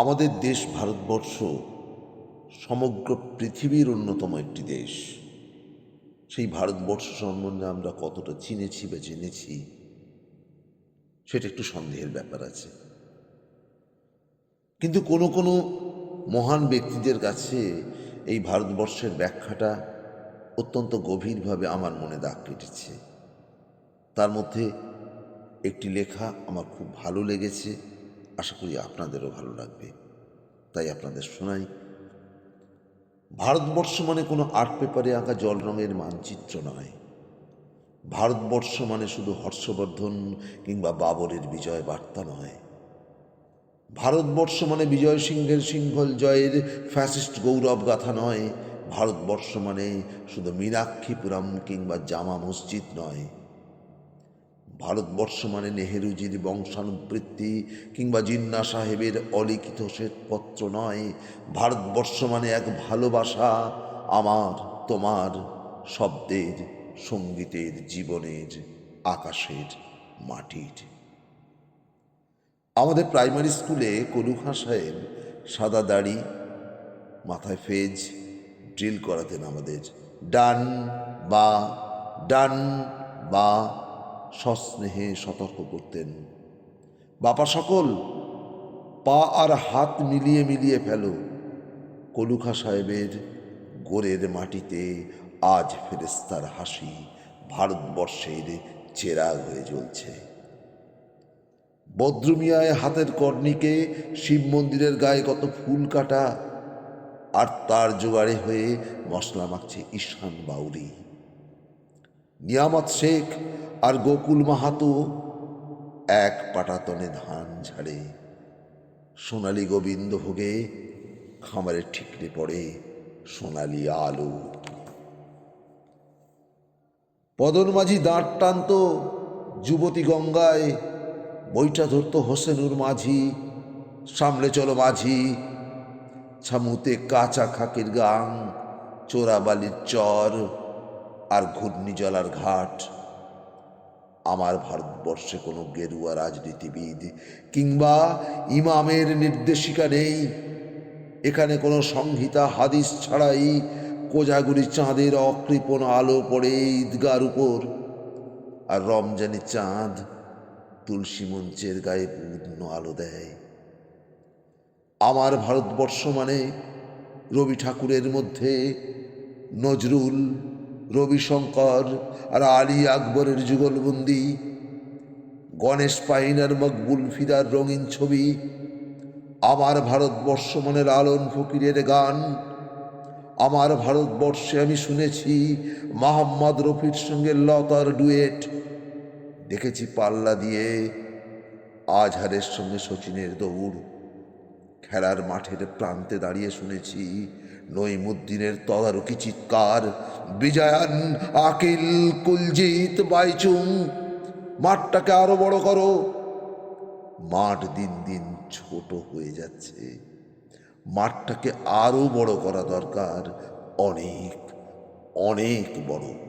আমাদের দেশ ভারতবর্ষ সমগ্র পৃথিবীর অন্যতম একটি দেশ। সেই ভারতবর্ষ সম্বন্ধে আমরা কতটা চিনেছি বা জেনেছি, সেটা একটু সন্দেহের ব্যাপার আছে। কিন্তু কোনো কোনো মহান ব্যক্তিদের কাছে এই ভারতবর্ষের ব্যাখ্যাটা অত্যন্ত গভীরভাবে আমার মনে দাগ কেটেছে। তার মধ্যে একটি লেখা আমার খুব ভালো লেগেছে। আশা করি আপনাদেরও ভালো লাগবে। তাই আপনাদের শোনাই। ভারতবর্ষ মানে কোনো আর্ট পেপারে আঁকা জল রঙের মানচিত্র নয়। ভারতবর্ষ মানে শুধু হর্ষবর্ধন কিংবা বাবরের বিজয় বার্তা নয়। ভারতবর্ষ মানে বিজয় সিংহের সিংহল জয়ের ফ্যাসিস্ট গৌরব গাথা নয়। ভারতবর্ষ মানে শুধু মীনাক্ষীপুরম কিংবা জামা মসজিদ নয়। ভারতবর্ষ মানে নেহেরুজির বংশানুবৃত্তি কিংবা জিন্না সাহেবের অলিখিত শ্বেতপত্র নয়। ভারতবর্ষ মানে এক ভালোবাসা আমার, তোমার, শব্দের, সঙ্গীতের, জীবনের, আকাশের মাটির। আমাদের প্রাইমারি স্কুলে কলুখা সাহেব সাদা দাড়ি, মাথায় ফেজ, ড্রিল করাতেন আমাদের। ডান বা ডান বা সস্নেহে সতর্ক করতেন। বাপা সকল পা আর হাত মিলিয়ে মিলিয়ে ফেলো। কলুখা সাহেবের গোরের মাটিতে আজ ফেরেস্তার হাসি ভারতবর্ষের চেরাগ হয়ে জ্বলছে। বদ্রুমিয়ায় হাতের কর্ণিকে শিব মন্দিরের গায়ে কত ফুল কাটা, আর তার জোগাড়ে হয়ে মশলা মাখছে ঈশান বাউরি। নিয়ামত শেখ আর গোকুল মাহাতো এক পাটাতনে ধান ঝাড়ে। সোনালি গোবিন্দ ভোগে খামারে ঠিকরে পড়ে সোনালি আলো। পদন মাঝি দাঁড় টানত, যুবতী গঙ্গায় বইটা ধরত হোসেনুর মাঝি, সামলে চলো মাঝি, ছামুতে কাঁচা খাকির গাং, চোরাবালির চর আর ঘূর্ণিজলার ঘাট। আমার ভারতবর্ষে কোনো গেরুয়া রাজনীতিবিদ কিংবা ইমামের নির্দেশিকা নেই। এখানে কোনো সংহিতা হাদিস ছাড়াই কোজাগুড়ি চাঁদের অকৃপণ আলো পড়ে ঈদগার উপর। আর রমজানি চাঁদ তুলসী মঞ্চের গায়ে পূর্ণ আলো দেয়। আমার ভারতবর্ষ মানে রবি ঠাকুরের মধ্যে নজরুল রবিশঙ্কর আর আলী আকবরের যুগলবন্দি, গণেশ পাইনার মকবুল ফিদার রঙিন ছবি, আমার ভারতবর্ষ মানে লালন ফকিরের গান। আমার ভারতবর্ষে আমি শুনেছি মোহাম্মদ রফির সঙ্গে লতার ডুয়েট। দেখেছি পাল্লা দিয়ে আজহারের সঙ্গে শচীনের দৌড়। খেলার মাঠের প্রান্তে দাঁড়িয়ে শুনেছি নইমুদ্দিনের তদারকি চিৎকার, বিজয়ান, আকিল, কুলজিৎ, বাইচুং, মাঠটাকে আরও বড় করো। মাঠ দিন দিন ছোট হয়ে যাচ্ছে। মাঠটাকে আরও বড় করা দরকার। অনেক অনেক বড়।